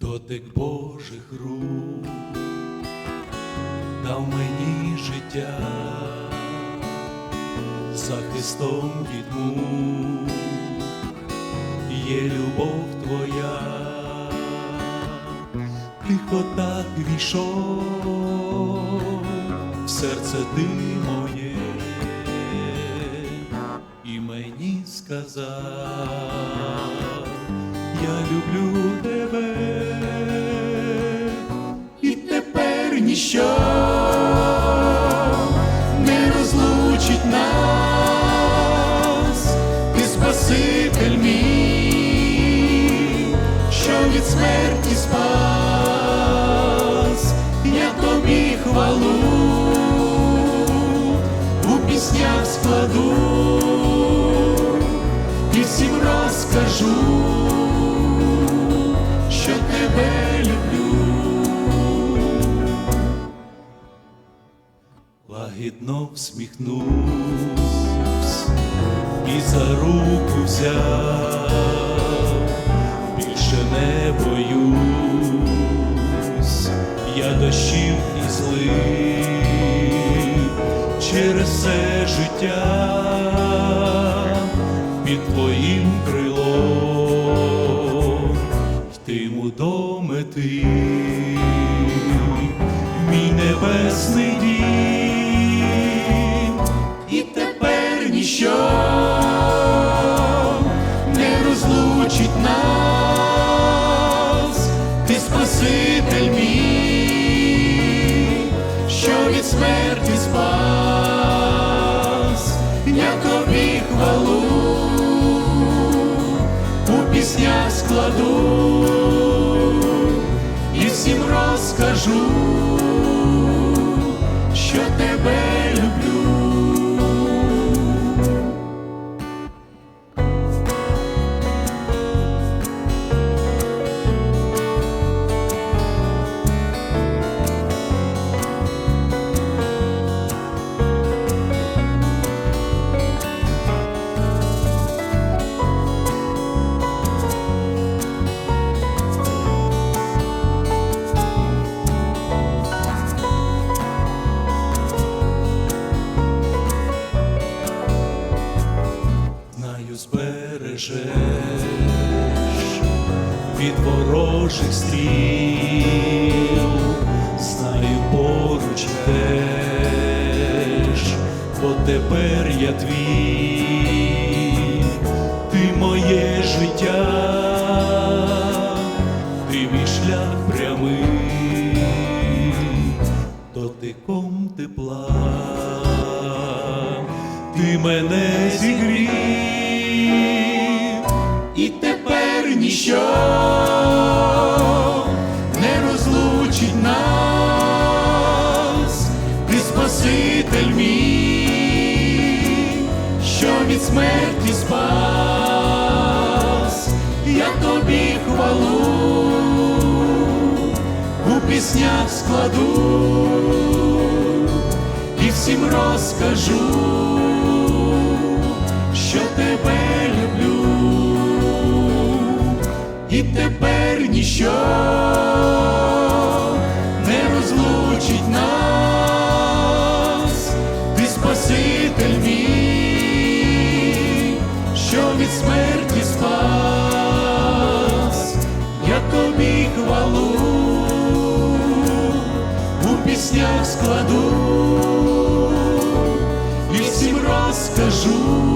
дотик Божих рук. Дав мені життя захистом від мук. Є любов твоя, тихо так війшов в серце ти моє, і мені сказав, я люблю тебе, спас, я тобі хвалу у піснях складу і всім розкажу, що тебе люблю. лагідно всміхнусь і за руку взяв, через все життя під твоїм крилом. Йтиму до мети. Мій небесний дім, і тепер ніщо я тобі хвалу у піснях складу і всім розкажу, що тебе збережеш від ворожих стріл, знаю поруч теж, бо тепер я твій, ти моє життя, ти мій шлях прямий, дотиком тепла ти мене зігрів, ніщо не розлучить нас, ти Спаситель мій, що від смерті спас, я тобі хвалу у піснях складу і всім розкажу, тепер ніщо не розлучить нас, ти Спаситель мій, що від смерті спас, я тобі хвалу у піснях складу і всім розкажу,